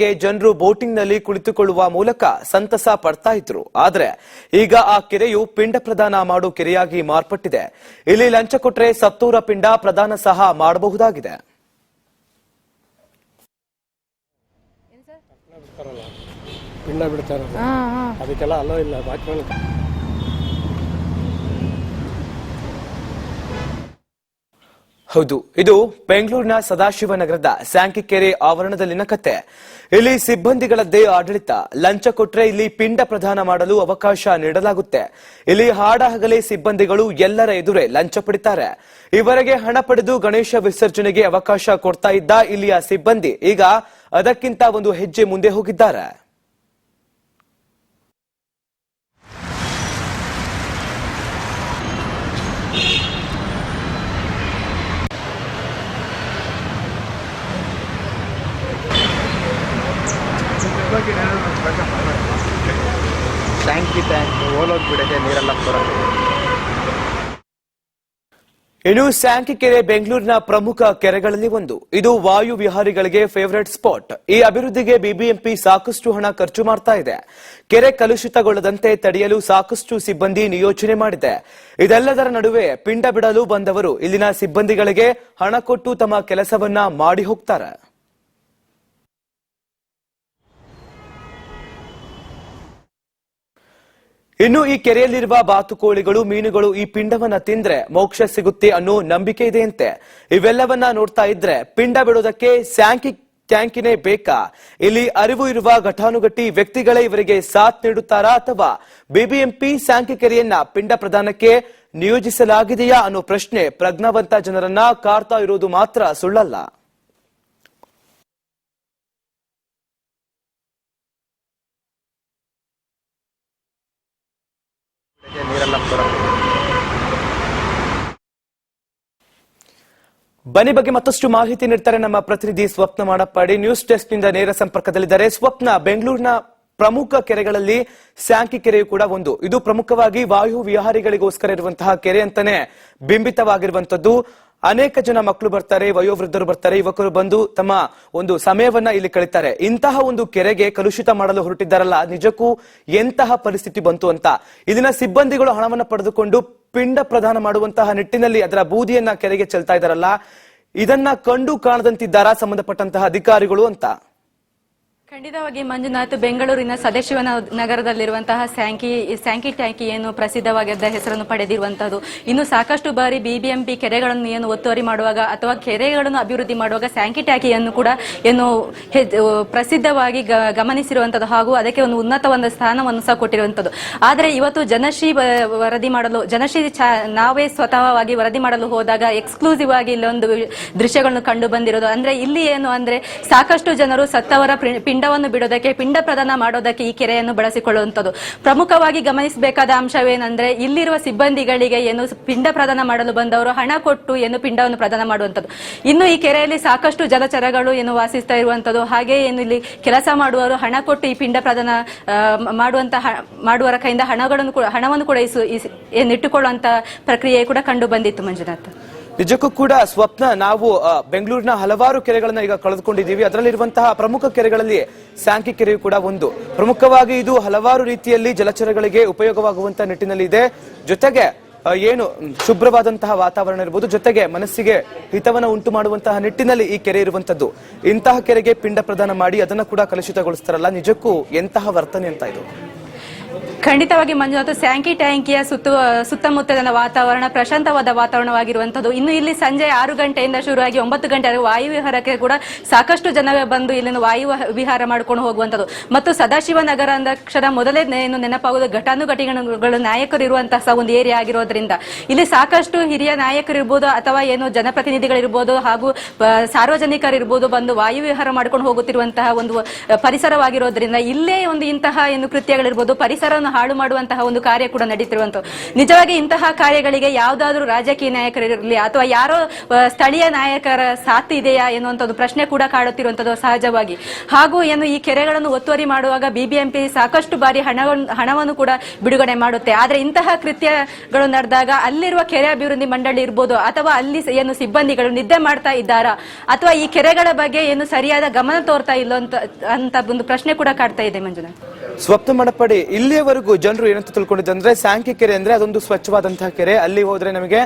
ಗೆ ಜನರು ಬೋಟಿಂಗ್ನಲ್ಲಿ ಕುಳಿತುಕೊಳ್ಳುವ ಮೂಲಕ ಸಂತಸ ಪಡ್ತಾ ಇದ್ರು. ಆದ್ರೆ ಈಗ ಆ ಕೆರೆಯು ಪಿಂಡ ಪ್ರದಾನ ಮಾಡೋ ಕೆರೆಯಾಗಿ ಮಾರ್ಪಟ್ಟಿದೆ. ಇಲ್ಲಿ ಲಂಚ ಕೊಟ್ರೆ ಸತ್ತೂರ ಪಿಂಡ ಪ್ರದಾನ ಸಹ ಮಾಡಬಹುದಾಗಿದೆ. ಪಿಂಡ ಅದಕ್ಕೆಲ್ಲ ಅಲ್ಲೋ ಇಲ್ಲ ಹೌದು, ಇದು ಬೆಂಗಳೂರಿನ ಸದಾಶಿವನಗರದ ಸ್ಯಾಂಕಿಕೆರೆ ಆವರಣದಲ್ಲಿನ ಕತೆ. ಇಲ್ಲಿ ಸಿಬ್ಬಂದಿಗಳದ್ದೇ ಆಡಳಿತ, ಲಂಚ ಕೊಟ್ರೆ ಇಲ್ಲಿ ಪಿಂಡ ಪ್ರದಾನ ಮಾಡಲು ಅವಕಾಶ ನೀಡಲಾಗುತ್ತೆ. ಇಲ್ಲಿ ಹಾಡ ಹಗಲೇ ಸಿಬ್ಬಂದಿಗಳು ಎಲ್ಲರ ಎದುರೇ ಲಂಚ ಪಡಿತಾರೆ. ಇವರಿಗೆ ಹಣ ಪಡೆದು ಗಣೇಶ ವಿಸರ್ಜನೆಗೆ ಅವಕಾಶ ಕೊಡ್ತಾ ಇದ್ದ ಇಲ್ಲಿಯ ಸಿಬ್ಬಂದಿ ಈಗ ಅದಕ್ಕಿಂತ ಒಂದು ಹೆಜ್ಜೆ ಮುಂದೆ ಹೋಗಿದ್ದಾರೆ. ಟ್ಯಾಂಕಿ ಓಲೋಗಿ ಬಿಡದೆ ನೀರೆಲ್ಲ ಇನ್ನು ಸ್ಯಾಂಕಿಕೆರೆ ಬೆಂಗಳೂರಿನ ಪ್ರಮುಖ ಕೆರೆಗಳಲ್ಲಿ ಒಂದು. ಇದು ವಾಯು ವಿಹಾರಿಗಳಿಗೆ ಫೇವರೇಟ್ ಸ್ಪಾಟ್ ಈ ಅಭಿವೃದ್ಧಿಗೆ ಬಿಬಿಎಂಪಿ ಸಾಕಷ್ಟು ಹಣ ಖರ್ಚು ಮಾಡ್ತಾ ಇದೆ. ಕೆರೆ ಕಲುಷಿತಗೊಳ್ಳದಂತೆ ತಡೆಯಲು ಸಾಕಷ್ಟು ಸಿಬ್ಬಂದಿ ನಿಯೋಜನೆ ಮಾಡಿದೆ. ಇದೆಲ್ಲದರ ನಡುವೆ ಪಿಂಡ ಬಿಡಲು ಬಂದವರು ಇಲ್ಲಿನ ಸಿಬ್ಬಂದಿಗಳಿಗೆ ಹಣ ಕೊಟ್ಟು ತಮ್ಮ ಕೆಲಸವನ್ನ ಮಾಡಿ ಹೋಗ್ತಾರೆ. ಇನ್ನು ಈ ಕೆರೆಯಲ್ಲಿರುವ ಬಾತುಕೋಳಿಗಳು, ಮೀನುಗಳು ಈ ಪಿಂಡವನ್ನ ತಿಂದ್ರೆ ಮೋಕ್ಷ ಸಿಗುತ್ತೆ ಅನ್ನೋ ನಂಬಿಕೆ ಇದೆಯಂತೆ. ಇವೆಲ್ಲವನ್ನ ನೋಡ್ತಾ ಇದ್ರೆ ಪಿಂಡ ಬಿಡೋದಕ್ಕೆ ಸ್ಯಾಂಕಿ ಟ್ಯಾಂಕಿನೇ ಬೇಕಾ? ಇಲ್ಲಿ ಅರಿವು ಇರುವ ಘಟಾನುಘಟಿ ವ್ಯಕ್ತಿಗಳೇ ಇವರಿಗೆ ಸಾಥ್ ನೀಡುತ್ತಾರಾ ಅಥವಾ ಬಿಬಿಎಂಪಿ ಸ್ಯಾಂಕಿ ಕೆರೆಯನ್ನ ಪಿಂಡ ಪ್ರದಾನಕ್ಕೆ ನಿಯೋಜಿಸಲಾಗಿದೆಯಾ ಅನ್ನೋ ಪ್ರಶ್ನೆ ಪ್ರಜ್ಞಾವಂತ ಜನರನ್ನ ಕಾರ್ತಾ ಇರೋದು ಮಾತ್ರ ಸುಳ್ಳಲ್ಲ. ಬನ್ನಿ, ಬಗ್ಗೆ ಮತ್ತಷ್ಟು ಮಾಹಿತಿ ನೀಡ್ತಾರೆ ನಮ್ಮ ಪ್ರತಿನಿಧಿ ಸ್ವಪ್ನ ಮಾಡಪ್ಪಾಡಿ ನ್ಯೂಸ್ ಡೆಸ್ಕ್ನಿಂದ ನೇರ ಸಂಪರ್ಕದಲ್ಲಿದ್ದಾರೆ. ಸ್ವಪ್ನ ಬೆಂಗಳೂರಿನ ಪ್ರಮುಖ ಕೆರೆಗಳಲ್ಲಿ ಸ್ಯಾಂಕಿ ಕೆರೆಯು ಕೂಡ ಒಂದು. ಇದು ಪ್ರಮುಖವಾಗಿ ವಾಯು ವಿಹಾರಿಗಳಿಗೋಸ್ಕರ ಇರುವಂತಹ ಕೆರೆ ಅಂತಾನೆ ಬಿಂಬಿತವಾಗಿರುವಂತದ್ದು ಅನೇಕ ಜನ ಮಕ್ಕಳು ಬರ್ತಾರೆ, ವಯೋವೃದ್ಧರು ಬರ್ತಾರೆ, ಯುವಕರು ಬಂದು ತಮ್ಮ ಒಂದು ಸಮಯವನ್ನ ಇಲ್ಲಿ ಕಳೀತಾರೆ. ಇಂತಹ ಒಂದು ಕೆರೆಗೆ ಕಲುಷಿತ ಮಾಡಲು ಹೊರಟಿದ್ದಾರಲ್ಲ ನಿಜಕ್ಕೂ ಎಂತಹ ಪರಿಸ್ಥಿತಿ ಬಂತು ಅಂತ. ಇಲ್ಲಿನ ಸಿಬ್ಬಂದಿಗಳು ಹಣವನ್ನು ಪಡೆದುಕೊಂಡು ಪಿಂಡ ಪ್ರದಾನ ಮಾಡುವಂತಹ ನಿಟ್ಟಿನಲ್ಲಿ ಅದರ ಬೂದಿಯನ್ನ ಕೆರೆಗೆ ಚೆಲ್ತಾ ಇದ್ದಾರಲ್ಲ, ಇದನ್ನ ಕಂಡು ಕಾಣದಂತಿದ್ದಾರಾ ಸಂಬಂಧಪಟ್ಟಂತಹ ಅಧಿಕಾರಿಗಳು ಅಂತ. ಖಂಡಿತವಾಗಿ ಮಂಜುನಾಥ್ ಬೆಂಗಳೂರಿನ ಸದಾಶಿವ ನಗರದಲ್ಲಿರುವಂತಹ ಸ್ಯಾಂಕಿ ಸ್ಯಾಂಕಿ ಟ್ಯಾಂಕಿ ಏನು ಪ್ರಸಿದ್ಧವಾಗಿದ್ದ ಹೆಸರನ್ನು ಪಡೆದಿರುವಂತಹದ್ದು. ಇನ್ನು ಸಾಕಷ್ಟು ಬಾರಿ ಬಿಬಿಎಂಪಿ ಕೆರೆಗಳನ್ನು ಏನು ಒತ್ತುವರಿ ಮಾಡುವಾಗ ಅಥವಾ ಕೆರೆಗಳನ್ನು ಅಭಿವೃದ್ಧಿ ಮಾಡುವಾಗ ಸ್ಯಾಂಕಿ ಟ್ಯಾಂಕಿಯನ್ನು ಕೂಡ ಏನು ಪ್ರಸಿದ್ಧವಾಗಿ ಗಮನಿಸಿರುವಂತದ್ದು ಹಾಗೂ ಅದಕ್ಕೆ ಒಂದು ಉನ್ನತವಾದ ಸ್ಥಾನವನ್ನು ಸಹ ಕೊಟ್ಟಿರುವಂತದ್ದು ಆದರೆ ಇವತ್ತು ಜನಶ್ರೀ ವರದಿ ಮಾಡಲು, ಜನಶ್ರೀ ನಾವೇ ಸ್ವತಃವಾಗಿ ವರದಿ ಮಾಡಲು ಹೋದಾಗ ಎಕ್ಸ್ಕ್ಲೂಸಿವ್ ಆಗಿ ಇಲ್ಲೊಂದು ದೃಶ್ಯಗಳನ್ನು ಕಂಡು ಬಂದಿರೋದು. ಅಂದ್ರೆ ಇಲ್ಲಿ ಏನು ಅಂದ್ರೆ ಸಾಕಷ್ಟು ಜನರು ಸತ್ತವರ ಪ್ರಿ- ಪಿಂಡವನ್ನು ಬಿಡೋದಕ್ಕೆ, ಪಿಂಡ ಪ್ರದಾನ ಮಾಡೋದಕ್ಕೆ ಈ ಕೆರೆಯನ್ನು ಬಳಸಿಕೊಳ್ಳುವಂಥದ್ದು. ಪ್ರಮುಖವಾಗಿ ಗಮನಿಸಬೇಕಾದ ಅಂಶವೇನೆಂದ್ರೆ, ಇಲ್ಲಿರುವ ಸಿಬ್ಬಂದಿಗಳಿಗೆ ಏನು ಪಿಂಡ ಪ್ರದಾನ ಮಾಡಲು ಬಂದವರು ಹಣ ಕೊಟ್ಟು ಏನು ಪಿಂಡವನ್ನು ಪ್ರದಾನ ಮಾಡುವಂಥದ್ದು. ಇನ್ನು ಈ ಕೆರೆಯಲ್ಲಿ ಸಾಕಷ್ಟು ಜಲಚರಗಳು ಏನು ವಾಸಿಸ್ತಾ ಇರುವಂಥದ್ದು, ಹಾಗೆ ಏನು ಇಲ್ಲಿ ಕೆಲಸ ಮಾಡುವವರು ಹಣ ಕೊಟ್ಟು ಈ ಪಿಂಡ ಪ್ರದಾನ ಮಾಡುವಂತಹ ಮಾಡುವರ ಕೈಯಿಂದ ಹಣಗಳನ್ನು ಹಣವನ್ನು ಕೂಡ ಇಸು- ಇಸ್- ಏನು ಇಟ್ಟುಕೊಳ್ಳುವಂತ ಪ್ರಕ್ರಿಯೆ ಕೂಡ ಕಂಡು ಬಂದಿತ್ತು ಮಂಜುನಾಥ್. ನಿಜಕ್ಕೂ ಕೂಡ ಸ್ವಪ್ನ ನಾವು ಬೆಂಗಳೂರಿನ ಹಲವಾರು ಕೆರೆಗಳನ್ನ ಈಗ ಕಳೆದುಕೊಂಡಿದ್ದೀವಿ. ಅದರಲ್ಲಿರುವಂತಹ ಪ್ರಮುಖ ಕೆರೆಗಳಲ್ಲಿ ಸ್ಯಾಂಕಿ ಕೆರೆಯು ಕೂಡ ಒಂದು. ಪ್ರಮುಖವಾಗಿ ಇದು ಹಲವಾರು ರೀತಿಯಲ್ಲಿ ಜಲಚರಗಳಿಗೆ ಉಪಯೋಗವಾಗುವಂತ ನಿಟ್ಟಿನಲ್ಲಿ ಇದೆ. ಜೊತೆಗೆ ಏನು ಶುಭ್ರವಾದಂತಹ ವಾತಾವರಣ ಇರಬಹುದು ಜೊತೆಗೆ ಮನಸ್ಸಿಗೆ ಹಿತವನ್ನು ಉಂಟು ಮಾಡುವಂತಹ ನಿಟ್ಟಿನಲ್ಲಿ ಈ ಕೆರೆ ಇರುವಂತದ್ದು ಇಂತಹ ಕೆರೆಗೆ ಪಿಂಡ ಪ್ರದಾನ ಮಾಡಿ ಅದನ್ನ ಕೂಡ ಕಲುಷಿತಗೊಳಿಸ್ತಾರಲ್ಲ, ನಿಜಕ್ಕೂ ಎಂತಹ ವರ್ತನೆ ಅಂತ ಇದು? ಖಂಡಿತವಾಗಿ ಮಂಜುನಾಥ್ ಸ್ಯಾಂಕಿ ಟ್ಯಾಂಕಿಯ ಸುತ್ತ, ಸುತ್ತಮುತ್ತಲಿನ ವಾತಾವರಣ, ಪ್ರಶಾಂತವಾದ ವಾತಾವರಣವಾಗಿರುವಂತದ್ದು ಇನ್ನು ಇಲ್ಲಿ ಸಂಜೆ ಆರು ಗಂಟೆಯಿಂದ ಶುರುವಾಗಿ ಒಂಬತ್ತು ಗಂಟೆ ವಾಯು ವಿಹಾರಕ್ಕೆ ಕೂಡ ಸಾಕಷ್ಟು ಜನವೇ ಬಂದು ಇಲ್ಲಿನ ವಾಯು ವಿಹಾರ ಮಾಡ್ಕೊಂಡು ಹೋಗುವಂತದ್ದು ಮತ್ತು ಸದಾಶಿವ ನಗರ ಅಂದಕ್ಷರ ಮೊದಲೇ ಏನು ನೆನಪಾಗುವುದು ಘಟಾನುಘಟಿಗಳು, ನಾಯಕರು ಇರುವಂತಹ ಒಂದು ಏರಿಯಾ ಆಗಿರೋದ್ರಿಂದ. ಇಲ್ಲಿ ಸಾಕಷ್ಟು ಹಿರಿಯ ನಾಯಕರು ಇರ್ಬೋದು, ಅಥವಾ ಏನು ಜನಪ್ರತಿನಿಧಿಗಳಿರ್ಬೋದು, ಹಾಗೂ ಸಾರ್ವಜನಿಕರಿರ್ಬೋದು ಬಂದು ವಾಯು ವಿಹಾರ ಮಾಡ್ಕೊಂಡು ಹೋಗುತ್ತಿರುವಂತಹ ಒಂದು ಪರಿಸರವಾಗಿರೋದ್ರಿಂದ, ಇಲ್ಲೇ ಒಂದು ಇಂತಹ ಏನು ಕೃತ್ಯಗಳಿರ್ಬೋದು, ಪರಿಸರ ಪರಿಸರವನ್ನು ಹಾಳು ಮಾಡುವಂತಹ ಒಂದು ಕಾರ್ಯ ಕೂಡ ನಡೀತಿರುವಂತಹ ನಿಜವಾಗಿ ಇಂತಹ ಕಾರ್ಯಗಳಿಗೆ ಯಾವ್ದಾದ್ರು ರಾಜಕೀಯ ನಾಯಕರಿರಲಿ ಅಥವಾ ಯಾರೋ ಸ್ಥಳೀಯ ನಾಯಕರ ಸಾಥ್ ಇದೆಯಾ ಎನ್ನುವಂಥದ್ದು ಒಂದು ಪ್ರಶ್ನೆ ಕೂಡ ಕಾಡುತ್ತಿರುವಂತದ್ದು ಸಹಜವಾಗಿ. ಹಾಗೂ ಏನು ಈ ಕೆರೆಗಳನ್ನು ಒತ್ತುವರಿ ಮಾಡುವಾಗ ಬಿಬಿಎಂಪಿ ಸಾಕಷ್ಟು ಬಾರಿ ಹಣವನ್ನು ಹಣವನ್ನು ಕೂಡ ಬಿಡುಗಡೆ ಮಾಡುತ್ತೆ. ಆದ್ರೆ ಇಂತಹ ಕೃತ್ಯಗಳು ನಡೆದಾಗ ಅಲ್ಲಿರುವ ಕೆರೆ ಅಭಿವೃದ್ಧಿ ಮಂಡಳಿ ಇರ್ಬೋದು ಅಥವಾ ಅಲ್ಲಿ ಏನು ಸಿಬ್ಬಂದಿಗಳು ನಿದ್ದೆ ಮಾಡ್ತಾ ಇದ್ದಾರಾ? ಅಥವಾ ಈ ಕೆರೆಗಳ ಬಗ್ಗೆ ಏನು ಸರಿಯಾದ ಗಮನ ತೋರ್ತಾ ಇಲ್ಲ ಅಂತ ಒಂದು ಪ್ರಶ್ನೆ ಕೂಡ ಕಾಡ್ತಾ ಇದೆ ಮಂಜುನಾಥ್. ಸ್ವಪ್ನ ಮಡಪಡಿ. ಇಲ್ಲಿಯವರೆಗೂ ಜನರು ಏನಂತ ತಿಳ್ಕೊಂಡಿದ್ದಂದ್ರೆ ಸ್ಯಾಂಕಿ ಕೆರೆ ಅಂದ್ರೆ ಅದೊಂದು ಸ್ವಚ್ಛವಾದಂತಹ ಕೆರೆ. ಅಲ್ಲಿ ಹೋದ್ರೆ ನಮಗೆ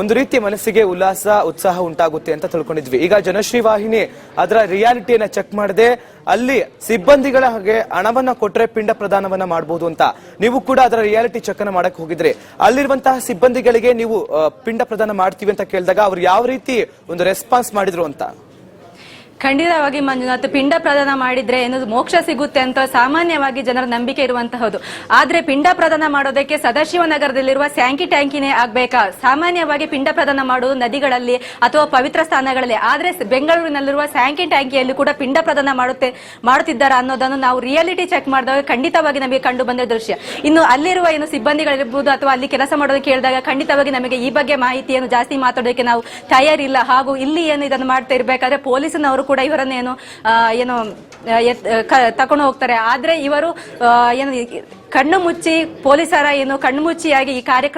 ಒಂದು ರೀತಿ ಮನಸ್ಸಿಗೆ ಉಲ್ಲಾಸ, ಉತ್ಸಾಹ ಉಂಟಾಗುತ್ತೆ ಅಂತ ತಿಳ್ಕೊಂಡಿದ್ವಿ. ಈಗ ಜನಶ್ರೀ ವಾಹಿನಿ ಅದರ ರಿಯಾಲಿಟಿಯನ್ನ ಚೆಕ್ ಮಾಡದೆ ಅಲ್ಲಿ ಸಿಬ್ಬಂದಿಗಳ ಹಾಗೆ ಹಣವನ್ನ ಕೊಟ್ಟರೆ ಪಿಂಡ ಪ್ರದಾನವನ್ನ ಮಾಡಬಹುದು ಅಂತ. ನೀವು ಕೂಡ ಅದರ ರಿಯಾಲಿಟಿ ಚೆಕ್ ಅನ್ನ ಮಾಡಕ್ ಹೋಗಿದ್ರೆ. ಅಲ್ಲಿರುವಂತಹ ಸಿಬ್ಬಂದಿಗಳಿಗೆ ನೀವು ಪಿಂಡ ಪ್ರದಾನ ಮಾಡ್ತೀವಿ ಅಂತ ಕೇಳಿದಾಗ ಅವ್ರು ಯಾವ ರೀತಿ ಒಂದು ರೆಸ್ಪಾನ್ಸ್ ಮಾಡಿದ್ರು ಅಂತ? ಖಂಡಿತವಾಗಿ ಮಂಜುನಾಥ್, ಪಿಂಡ ಪ್ರದಾನ ಮಾಡಿದ್ರೆ ಏನೋ ಮೋಕ್ಷ ಸಿಗುತ್ತೆ ಅಂತ ಸಾಮಾನ್ಯವಾಗಿ ಜನರ ನಂಬಿಕೆ ಇರುವಂತಹದ್ದು ಆದ್ರೆ ಪಿಂಡ ಪ್ರದಾನ ಮಾಡೋದಕ್ಕೆ ಸದಾಶಿವ ನಗರದಲ್ಲಿರುವ ಸ್ಯಾಂಕಿ ಟ್ಯಾಂಕಿನೇ ಆಗ್ಬೇಕಾ? ಸಾಮಾನ್ಯವಾಗಿ ಪಿಂಡ ಪ್ರದಾನ ಮಾಡುವುದು ನದಿಗಳಲ್ಲಿ ಅಥವಾ ಪವಿತ್ರ ಸ್ಥಾನಗಳಲ್ಲಿ. ಆದ್ರೆ ಬೆಂಗಳೂರಿನಲ್ಲಿರುವ ಸ್ಯಾಂಕಿ ಟ್ಯಾಂಕಿಯಲ್ಲಿ ಕೂಡ ಪಿಂಡ ಪ್ರದಾನ ಮಾಡುತ್ತೆ, ಮಾಡುತ್ತಿದ್ದಾರಾ ಅನ್ನೋದನ್ನು ನಾವು ರಿಯಾಲಿಟಿ ಚೆಕ್ ಮಾಡಿದಾಗ ಖಂಡಿತವಾಗಿ ನಮಗೆ ಕಂಡು ಬಂದ ದೃಶ್ಯ. ಇನ್ನು ಅಲ್ಲಿರುವ ಏನು ಸಿಬ್ಬಂದಿಗಳಿರ್ಬೋದು ಅಥವಾ ಅಲ್ಲಿ ಕೆಲಸ ಮಾಡೋದಕ್ಕೆ ಕೇಳಿದಾಗ ಖಂಡಿತವಾಗಿ ನಮಗೆ ಈ ಬಗ್ಗೆ ಮಾಹಿತಿಯನ್ನು ಜಾಸ್ತಿ ಮಾತಾಡೋದಕ್ಕೆ ನಾವು ತಯಾರಿಲ್ಲ. ಹಾಗೂ ಇಲ್ಲಿ ಏನು ಇದನ್ನು ಮಾಡ್ತಾ ಇರಬೇಕಾದ್ರೆ ಪೊಲೀಸನವರು ಕೂಡ ಇವರನ್ನೇನು ಏನು ತಕೊಂಡು ಹೋಗ್ತಾರೆ. ಆದ್ರೆ ಇವರು ಏನು ಕಣ್ಣು ಮುಚ್ಚಿ ಪೊಲೀಸರ ಏನು ಕಣ್ಣು ಮುಚ್ಚಿಯಾಗಿ ಈ ಕಾರ್ಯ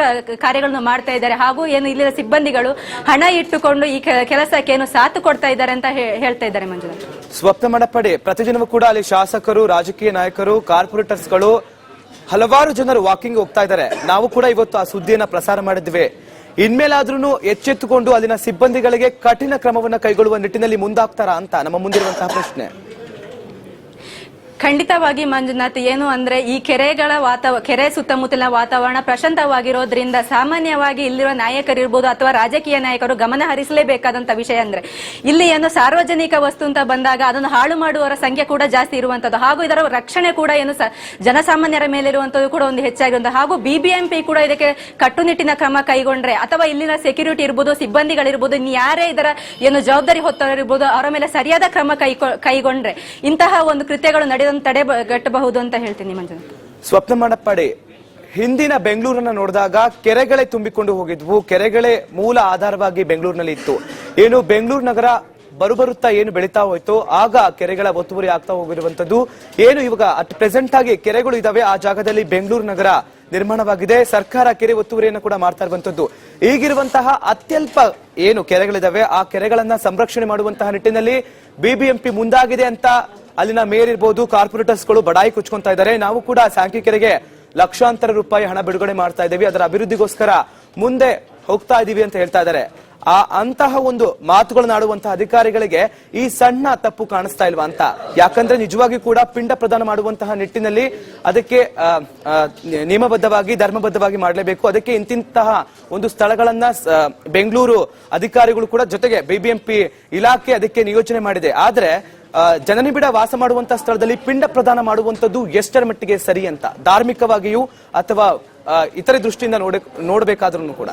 ಕಾರ್ಯಗಳನ್ನು ಮಾಡ್ತಾ ಇದ್ದಾರೆ. ಹಾಗೂ ಏನು ಇಲ್ಲಿನ ಸಿಬ್ಬಂದಿಗಳು ಹಣ ಇಟ್ಟುಕೊಂಡು ಈ ಕೆಲಸಕ್ಕೆ ಏನು ಸಾಥ್ ಕೊಡ್ತಾ ಇದ್ದಾರೆ ಅಂತ ಹೇಳ್ತಾ ಇದ್ದಾರೆ ಮಂಜುನಾಥ್. ಸ್ವಪ್ನ ಮಡಪಡೆ ಪ್ರತಿದಿನವೂ ಕೂಡ ಅಲ್ಲಿ ಶಾಸಕರು, ರಾಜಕೀಯ ನಾಯಕರು, ಕಾರ್ಪೊರೇಟರ್ಸ್ಗಳು ಹಲವಾರು ಜನರು ವಾಕಿಂಗ್ ಹೋಗ್ತಾ ಇದ್ದಾರೆ. ನಾವು ಕೂಡ ಇವತ್ತು ಆ ಸುದ್ದಿಯನ್ನ ಪ್ರಸಾರ ಮಾಡಿದ್ವಿ. ಇನ್ಮೇಲಾದ್ರೂ ಎಚ್ಚೆತ್ತುಕೊಂಡು ಅಲ್ಲಿನ ಸಿಬ್ಬಂದಿಗಳಿಗೆ ಕಠಿಣ ಕ್ರಮವನ್ನ ಕೈಗೊಳ್ಳುವ ನಿಟ್ಟಿನಲ್ಲಿ ಮುಂದಾಗ್ತಾರಾ ಅಂತ ನಮ್ಮ ಮುಂದಿರುವಂತಹ ಪ್ರಶ್ನೆ. ಖಂಡಿತವಾಗಿ ಮಂಜುನಾಥ್, ಏನು ಅಂದ್ರೆ ಈ ಕೆರೆಗಳ ವಾತಾವ ಕೆರೆ ಸುತ್ತಮುತ್ತಲಿನ ವಾತಾವರಣ ಪ್ರಶಾಂತವಾಗಿರೋದ್ರಿಂದ ಸಾಮಾನ್ಯವಾಗಿ ಇಲ್ಲಿರುವ ನಾಯಕರಿರ್ಬೋದು ಅಥವಾ ರಾಜಕೀಯ ನಾಯಕರು ಗಮನ ಹರಿಸಲೇಬೇಕಾದಂತ ವಿಷಯ ಅಂದ್ರೆ ಇಲ್ಲಿ ಏನು ಸಾರ್ವಜನಿಕ ವಸ್ತು ಅಂತ ಬಂದಾಗ ಅದನ್ನು ಹಾಳು ಮಾಡುವವರ ಸಂಖ್ಯೆ ಕೂಡ ಜಾಸ್ತಿ ಇರುವಂತದ್ದು. ಹಾಗೂ ಇದರ ರಕ್ಷಣೆ ಕೂಡ ಏನು ಜನಸಾಮಾನ್ಯರ ಮೇಲೆ ಇರುವಂತದ್ದು ಕೂಡ ಒಂದು ಹೆಚ್ಚಾಗಿರುವಂತಹ ಹಾಗೂ ಬಿಬಿಎಂಪಿ ಕೂಡ ಇದಕ್ಕೆ ಕಟ್ಟುನಿಟ್ಟಿನ ಕ್ರಮ ಕೈಗೊಂಡ್ರೆ ಅಥವಾ ಇಲ್ಲಿನ ಸೆಕ್ಯೂರಿಟಿ ಇರ್ಬೋದು, ಸಿಬ್ಬಂದಿಗಳಿರ್ಬೋದು ಯಾರೇ ಇದರ ಏನು ಜವಾಬ್ದಾರಿ ಹೊತ್ತವರಿರ್ಬೋದು, ಅವರ ಮೇಲೆ ಸರಿಯಾದ ಕ್ರಮ ಕೈಗೊಂಡ್ರೆ ಇಂತಹ ಒಂದು ಕೃತ್ಯಗಳು ನಡೆಯೋದನ್ನು ತಡೆಗಟ್ಟಬಹುದು ಅಂತ ಹೇಳ್ತೀನಿ ಮಂಜುನಾಥ್. ಸ್ವಪ್ನ ಮಾಡಪ್ಪಾಡಿ ಹಿಂದಿನ ಬೆಂಗಳೂರನ್ನ ನೋಡಿದಾಗ ಕೆರೆಗಳೇ ತುಂಬಿಕೊಂಡು ಹೋಗಿದ್ವು. ಕೆರೆಗಳೇ ಮೂಲ ಆಧಾರವಾಗಿ ಬೆಂಗಳೂರಿನಲ್ಲಿ ಇತ್ತು. ಏನು ಬೆಂಗಳೂರು ನಗರ ಬರುಬರುತ್ತಾ ಏನು ಬೆಳೀತಾ ಹೋಯ್ತು, ಆಗ ಕೆರೆಗಳ ಒತ್ತುವರಿ ಆಗ್ತಾ ಹೋಗಿರುವಂತದ್ದು ಏನು ಇವಾಗ ಅಟ್ ಪ್ರೆಸೆಂಟ್ ಆಗಿ ಕೆರೆಗಳು ಇದಾವೆ, ಆ ಜಾಗದಲ್ಲಿ ಬೆಂಗಳೂರು ನಗರ ನಿರ್ಮಾಣವಾಗಿದೆ. ಸರ್ಕಾರ ಕೆರೆ ಒತ್ತುವರಿಯನ್ನು ಕೂಡ ಮಾಡ್ತಾ ಇರುವಂತದ್ದು ಈಗಿರುವಂತಹ ಅತ್ಯಲ್ಪ ಏನು ಕೆರೆಗಳಿದಾವೆ, ಆ ಕೆರೆಗಳನ್ನ ಸಂರಕ್ಷಣೆ ಮಾಡುವಂತಹ ನಿಟ್ಟಿನಲ್ಲಿ ಬಿಬಿಎಂಪಿ ಮುಂದಾಗಿದೆ ಅಂತ ಅಲ್ಲಿನ ಮೇಯರ್ ಇರ್ಬೋದು, ಕಾರ್ಪೊರೇಟರ್ಸ್ಗಳು ಬಡಾಯಿ ಕುಚ್ಕೊಂತಾ ಇದ್ದಾರೆ. ನಾವು ಕೂಡ ಸಾಂಖ್ಯಿಕರಿಗೆ ಲಕ್ಷಾಂತರ ರೂಪಾಯಿ ಹಣ ಬಿಡುಗಡೆ ಮಾಡ್ತಾ ಇದ್ದೀವಿ. ಅದರ ಅಭಿವೃದ್ಧಿಗೋಸ್ಕರ ಮುಂದೆ ಹೋಗ್ತಾ ಇದ್ದೀವಿ ಅಂತ ಹೇಳ್ತಾ ಇದ್ದಾರೆ. ಆ ಅಂತಹ ಒಂದು ಮಾತುಗಳನ್ನ ಆಡುವಂತಹ ಅಧಿಕಾರಿಗಳಿಗೆ ಈ ಸಣ್ಣ ತಪ್ಪು ಕಾಣಿಸ್ತಾ ಇಲ್ವಾ ಅಂತ. ಯಾಕಂದ್ರೆ ನಿಜವಾಗಿ ಕೂಡ ಪಿಂಡ ಪ್ರದಾನ ಮಾಡುವಂತಹ ನಿಟ್ಟಿನಲ್ಲಿ ಅದಕ್ಕೆ ನಿಯಮಬದ್ಧವಾಗಿ, ಧರ್ಮಬದ್ಧವಾಗಿ ಮಾಡಲೇಬೇಕು. ಅದಕ್ಕೆ ಇಂತಿಂತಹ ಒಂದು ಸ್ಥಳಗಳನ್ನ ಬೆಂಗಳೂರು ಅಧಿಕಾರಿಗಳು ಕೂಡ ಜೊತೆಗೆ ಬಿಬಿಎಂಪಿ ಇಲಾಖೆ ಅದಕ್ಕೆ ನಿಯೋಜನೆ ಮಾಡಿದೆ. ಆದ್ರೆ ಜನನಿಬಿಡ ವಾಸ ಮಾಡುವಂತಹ ಸ್ಥಳದಲ್ಲಿ ಪಿಂಡ ಪ್ರದಾನ ಮಾಡುವಂತದ್ದು ಎಷ್ಟರ ಮಟ್ಟಿಗೆ ಸರಿ ಅಂತ. ಧಾರ್ಮಿಕವಾಗಿಯೂ ಅಥವಾ ಇತರೆ ದೃಷ್ಟಿಯಿಂದ ನೋಡ ನೋಡಬೇಕಾದ್ರೂ ಕೂಡ.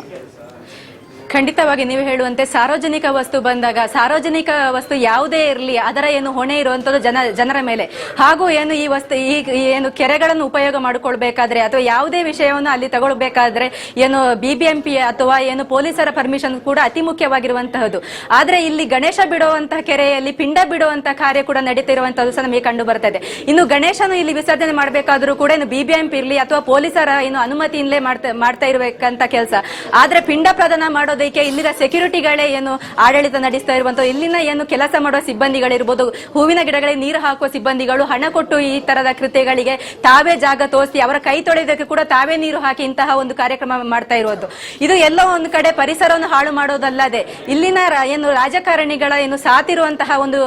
ಖಂಡಿತವಾಗಿ ನೀವು ಹೇಳುವಂತೆ ಸಾರ್ವಜನಿಕ ವಸ್ತು ಬಂದಾಗ, ಸಾರ್ವಜನಿಕ ವಸ್ತು ಯಾವುದೇ ಇರಲಿ, ಅದರ ಏನು ಹೊಣೆ ಇರುವಂತದ್ದು ಜನ, ಜನರ ಮೇಲೆ. ಹಾಗೂ ಏನು ಈ ವಸ್ತು, ಈ ಏನು ಕೆರೆಗಳನ್ನು ಉಪಯೋಗ ಮಾಡಿಕೊಳ್ಬೇಕಾದ್ರೆ, ಅಥವಾ ಯಾವುದೇ ವಿಷಯವನ್ನು ಅಲ್ಲಿ ತಗೊಳ್ಬೇಕಾದ್ರೆ, ಏನು ಬಿಬಿಎಂಪಿ ಅಥವಾ ಏನು ಪೊಲೀಸರ ಪರ್ಮಿಷನ್ ಕೂಡ ಅತಿ ಮುಖ್ಯವಾಗಿರುವಂತಹದ್ದು. ಆದ್ರೆ ಇಲ್ಲಿ ಗಣೇಶ ಬಿಡುವಂತಹ ಕೆರೆಯಲ್ಲಿ ಪಿಂಡ ಬಿಡುವಂತಹ ಕಾರ್ಯ ಕೂಡ ನಡೀತಿರುವಂತಹದ್ದು ಸಹ ನಮಗೆ ಕಂಡು ಬರ್ತದೆ. ಇನ್ನು ಗಣೇಶನು ಇಲ್ಲಿ ವಿಸರ್ಜನೆ ಮಾಡಬೇಕಾದ್ರೂ ಕೂಡ ಏನು ಬಿಬಿಎಂಪಿ ಇರಲಿ, ಅಥವಾ ಪೊಲೀಸರ ಏನು ಅನುಮತಿಯಿಂದಲೇ ಮಾಡ್ತಾ ಮಾಡ್ತಾ ಇರಬೇಕಂತ ಕೆಲಸ. ಆದ್ರೆ ಪಿಂಡ ಪ್ರದಾನ ಮಾಡೋದಕ್ಕೆ ಇಲ್ಲಿನ ಸೆಕ್ಯೂರಿಟಿಗಳೇ ಏನು ಆಡಳಿತ ನಡೆಸ್ತಾ ಇರುವಂತಹ ಇಲ್ಲಿನ ಏನು ಕೆಲಸ ಮಾಡುವ ಸಿಬ್ಬಂದಿಗಳಿರ್ಬೋದು? ಹೂವಿನ ಗಿಡಗಳಿಗೆ ನೀರು ಹಾಕುವ ಸಿಬ್ಬಂದಿಗಳು, ಹಣ ಕೊಟ್ಟು ಈ ತರದ ಕೃತ್ಯಗಳಿಗೆ ತಾವೇ ಜಾಗ ತೋರಿಸಿ, ಅವರ ಕೈ ತೊಳೆಯೋದಕ್ಕೆ ಕೂಡ ತಾವೇ ನೀರು ಹಾಕಿ ಇಂತಹ ಒಂದು ಕಾರ್ಯಕ್ರಮ ಮಾಡ್ತಾ ಇರೋದು ಇದು ಎಲ್ಲೋ ಒಂದು ಕಡೆ ಪರಿಸರವನ್ನು ಹಾಳು ಮಾಡೋದಲ್ಲದೆ, ಇಲ್ಲಿನ ಏನು ರಾಜಕಾರಣಿಗಳ ಏನು ಸಾತಿರುವಂತಹ ಒಂದು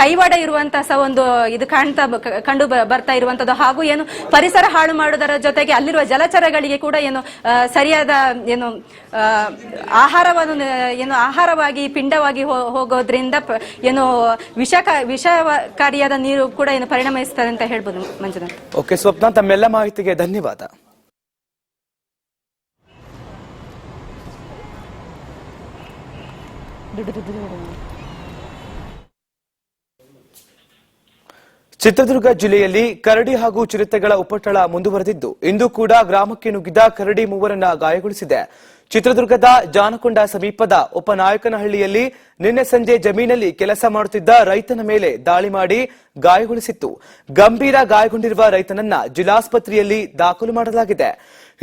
ಕೈವಾಡ ಇರುವಂತಹ ಒಂದು ಇದು ಕಾಣ್ತಾ ಕಂಡು ಬರ್ತಾ ಇರುವಂತದ್ದು. ಹಾಗೂ ಏನು ಪರಿಸರ ಹಾಳು ಮಾಡೋದರ ಜೊತೆಗೆ ಅಲ್ಲಿರುವ ಜಲಚರಗಳಿಗೆ ಕೂಡ ಏನು ಸರಿಯಾದ ಏನು ಆಹಾರವನ್ನು ಏನು ಆಹಾರವಾಗಿ, ಪಿಂಡವಾಗಿ ಹೋಗೋದ್ರಿಂದ ಏನು ವಿಷಕ, ವಿಷಕಾರಿಯಾದ ನೀರು ಕೂಡ ಏನು ಪರಿಣಮಿಸ್ತದೆ ಅಂತ ಹೇಳ್ಬೋದು ಮಂಜುನಾಥ್. ಓಕೆ ಸ್ವಪ್ನ ತಮ್ಮೆಲ್ಲ ಮಾಹಿತಿಗೆ ಧನ್ಯವಾದ. ಚಿತ್ರದುರ್ಗ ಜಿಲ್ಲೆಯಲ್ಲಿ ಕರಡಿ ಹಾಗೂ ಚಿರತೆಗಳ ಉಪಟಳ ಮುಂದುವರೆದಿದ್ದು, ಇಂದು ಕೂಡ ಗ್ರಾಮಕ್ಕೆ ನುಗ್ಗಿದ ಕರಡಿ ಮೂವರನ್ನ ಗಾಯಗೊಳಿಸಿದೆ. ಚಿತ್ರದುರ್ಗದ ಜಾನಕೊಂಡ ಸಮೀಪದ ಉಪನಾಯಕನಹಳ್ಳಿಯಲ್ಲಿ ನಿನ್ನೆ ಸಂಜೆ ಜಮೀನಲ್ಲಿ ಕೆಲಸ ಮಾಡುತ್ತಿದ್ದ ರೈತನ ಮೇಲೆ ದಾಳಿ ಮಾಡಿ ಗಾಯಗೊಳಿಸಿತ್ತು. ಗಂಭೀರ ಗಾಯಗೊಂಡಿರುವ ರೈತನನ್ನ ಜಿಲ್ಲಾಸ್ಪತ್ರೆಯಲ್ಲಿ ದಾಖಲು ಮಾಡಲಾಗಿದೆ.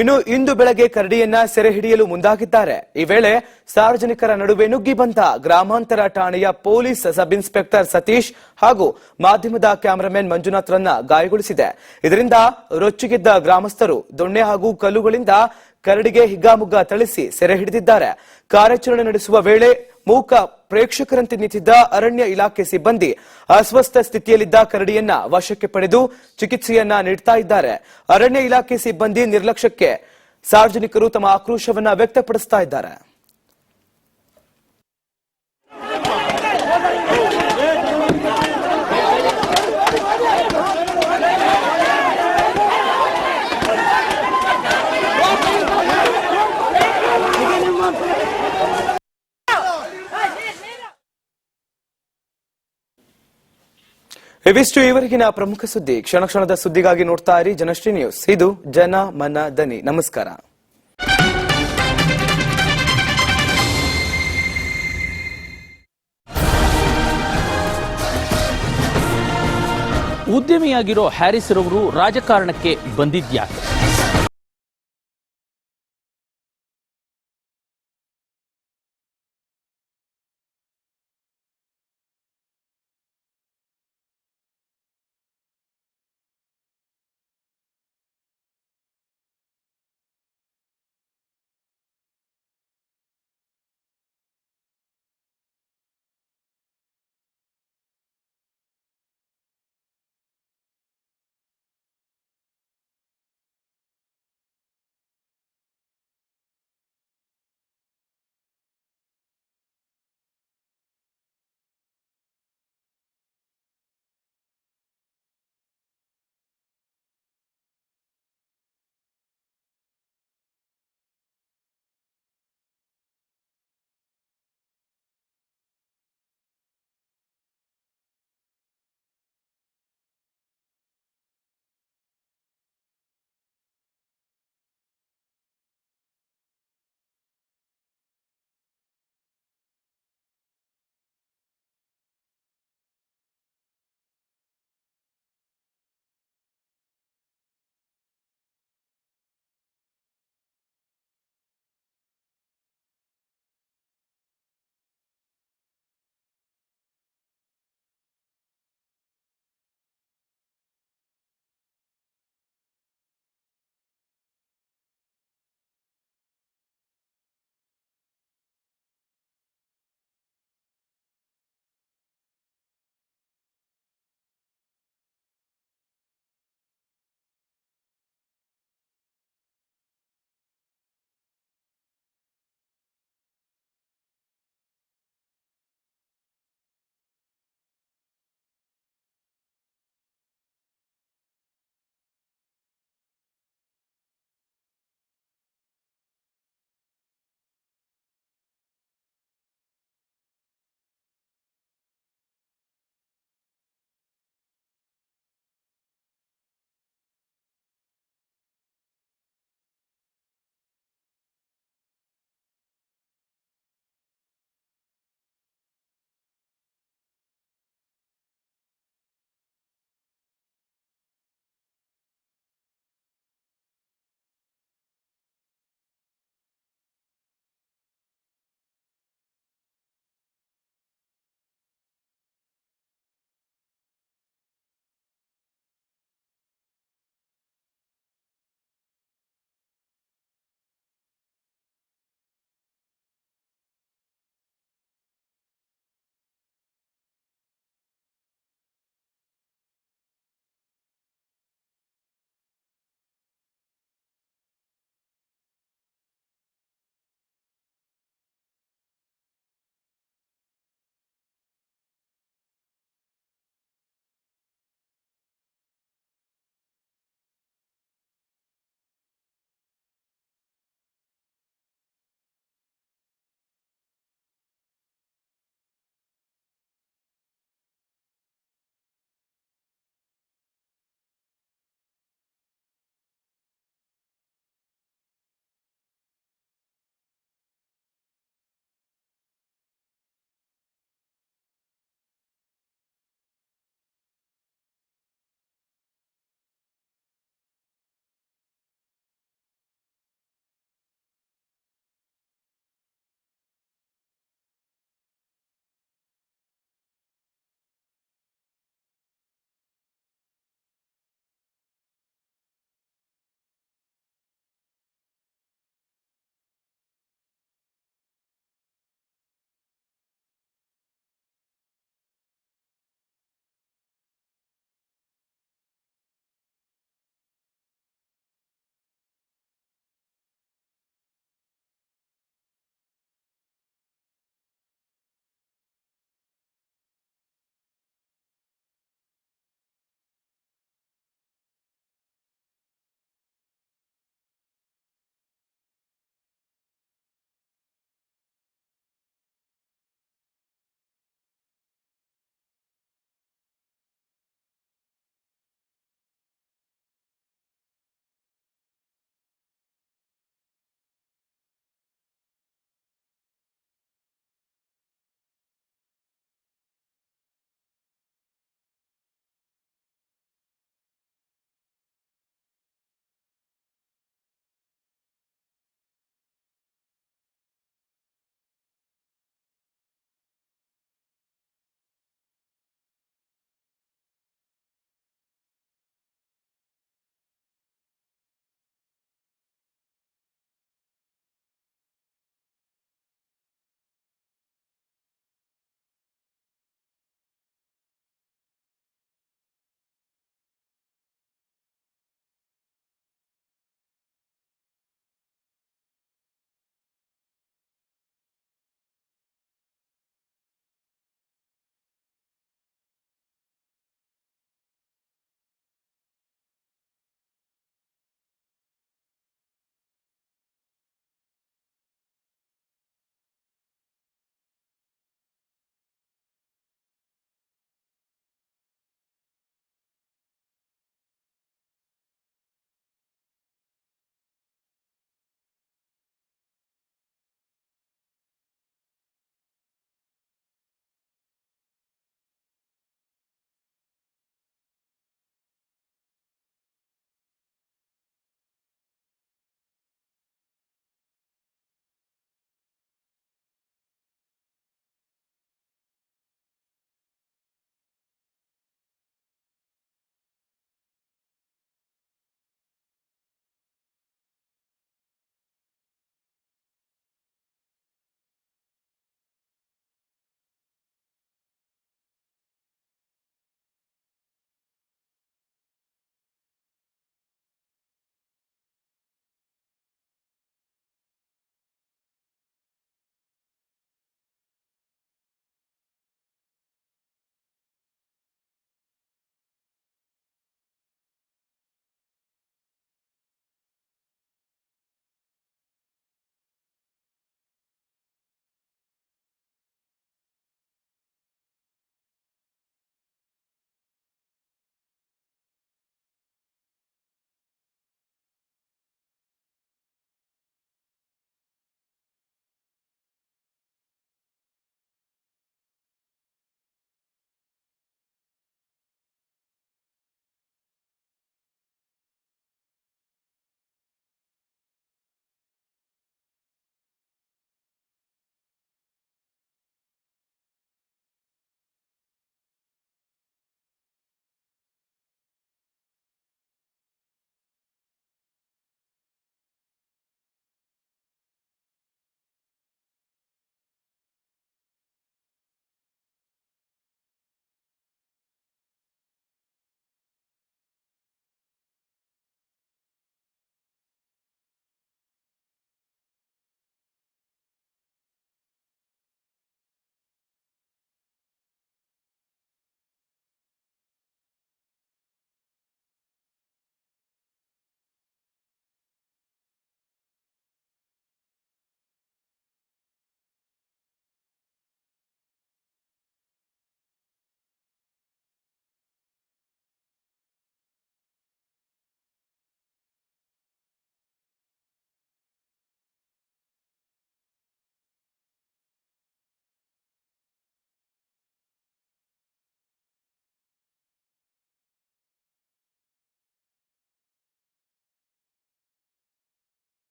ಇನ್ನು ಇಂದು ಬೆಳಗ್ಗೆ ಕರಡಿಯನ್ನ ಸೆರೆ ಹಿಡಿಯಲು ಮುಂದಾಗಿದ್ದಾರೆ. ಈ ವೇಳೆ ಸಾರ್ವಜನಿಕರ ನಡುವೆ ನುಗ್ಗಿ ಬಂದ ಗ್ರಾಮಾಂತರ ಠಾಣೆಯ ಪೊಲೀಸ್ ಸಬ್ ಇನ್ಸ್ಪೆಕ್ಟರ್ ಸತೀಶ್ ಹಾಗೂ ಮಾಧ್ಯಮದ ಕ್ಯಾಮರಾಮನ್ ಮಂಜುನಾಥ್ರನ್ನ ಗಾಯಗೊಳಿಸಿದೆ. ಇದರಿಂದ ರೊಚ್ಚಿಗೆದ್ದ ಗ್ರಾಮಸ್ಥರು, ದೊಣ್ಣೆ ಹಾಗೂ ಕಲ್ಲುಗಳಿಂದ ಕರಡಿಗೆ ಹಿಗ್ಗಾಮುಗ್ಗ ಥಳಿಸಿ ಸೆರೆ ಹಿಡಿದಿದ್ದಾರೆ. ಕಾರ್ಯಾಚರಣೆ ನಡೆಸುವ ವೇಳೆ ಮೂಕ ಪ್ರೇಕ್ಷಕರಂತೆ ನಿಂತಿದ್ದ ಅರಣ್ಯ ಇಲಾಖೆ ಸಿಬ್ಬಂದಿ ಅಸ್ವಸ್ಥ ಸ್ಥಿತಿಯಲ್ಲಿದ್ದ ಕರಡಿಯನ್ನ ವಶಕ್ಕೆ ಪಡೆದು ಚಿಕಿತ್ಸೆಯನ್ನ ನೀಡ್ತಾ ಇದ್ದಾರೆ. ಅರಣ್ಯ ಇಲಾಖೆ ಸಿಬ್ಬಂದಿ ನಿರ್ಲಕ್ಷ್ಯಕ್ಕೆ ಸಾರ್ವಜನಿಕರು ತಮ್ಮ ಆಕ್ರೋಶವನ್ನ ವ್ಯಕ್ತಪಡಿಸ್ತಾ ಇದ್ದಾರೆ. ಇವಿಷ್ಟು ಇವರೆಗಿನ ಪ್ರಮುಖ ಸುದ್ದಿ. ಕ್ಷಣ ಕ್ಷಣದ ಸುದ್ದಿಗಾಗಿ ನೋಡ್ತಾ ಇರಿ ಜನಶ್ರೀ ನ್ಯೂಸ್. ಇದು ಜನ ಮನ ದನಿ. ನಮಸ್ಕಾರ. ಉದ್ಯಮಿಯಾಗಿರೋ ಹ್ಯಾರಿಸ್ ರವರು ರಾಜಕಾರಣಕ್ಕೆ ಬಂದಿದ್ಯಾಕೆ?